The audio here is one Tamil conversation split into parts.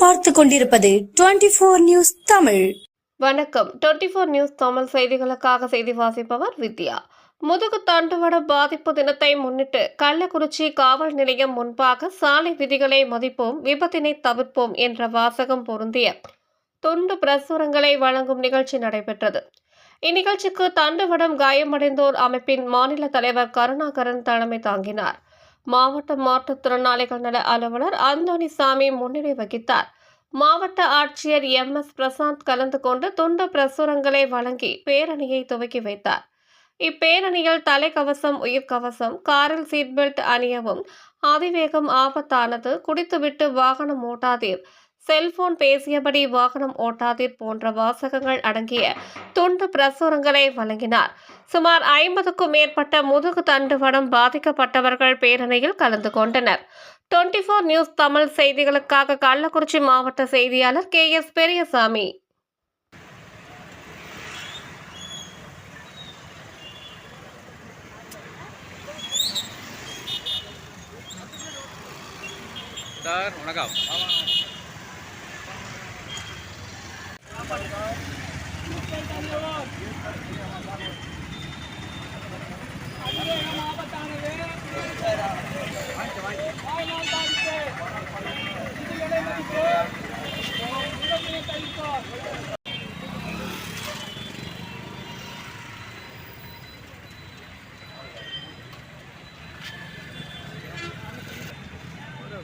பார்த்து கொண்டிருப்பது டுவெண்டி ஃபோர் நியூஸ் தமிழ். வணக்கம். டுவெண்ட்டி ஃபோர் நியூஸ் தமிழ் செய்திகளுக்காக செய்தி வாசிப்பவர் வித்யா. முதுகு தண்டுவட பாதிப்பு தினத்தை முன்னிட்டு கள்ளக்குறிச்சி காவல் நிலையம் முன்பாக சாலை விதிகளை மதிப்போம் விபத்தினை தவிர்ப்போம் என்ற வாசகம் பொருந்திய துண்டு பிரசுரங்களை வழங்கும் நிகழ்ச்சி நடைபெற்றது. இந்நிகழ்ச்சிக்கு தண்டுவடம் காயமடைந்தோர் அமைப்பின் மாநில தலைவர் கருணாகரன் தலைமை தாங்கினார். மாவட்ட மாற்றுத்திறனாளிகள் நல அலுவலர் அந்தோணிசாமி முன்னிலை வகித்தார். மாவட்ட ஆட்சியர் எம். எஸ். பிரசாந்த் கலந்து கொண்டு துண்டு பிரசுரங்களை வழங்கி பேரணியை துவக்கி வைத்தார். இப்பேரணியில் தலைக்கவசம் உயிர்கவசம் காரில் சீட் பெல்ட் அணியவும் அதிவேகம் ஆபத்தானது குடித்துவிட்டு வாகனம் ஓட்டாதீர் செல்போன் பேசியபடி வாகனம் ஓட்டாதீர் போன்ற வாசகங்கள் அடங்கிய துண்டு பிரசுரங்களை வழங்கினார். சுமார் ஐம்பதுக்கும் மேற்பட்ட முதுகு தண்டுவடம் பாதிக்கப்பட்டவர்கள் பேரணியில் கலந்து கொண்டனர். டுவெண்ட்டி ஃபோர் நியூஸ் தமிழ் செய்திகளுக்காக கள்ளக்குறிச்சி மாவட்ட செய்தியாளர் கே எஸ் பெரியசாமி. சார் வணக்கம்.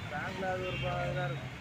பேங்க்ல அது ஒரு இதாக இருக்கும்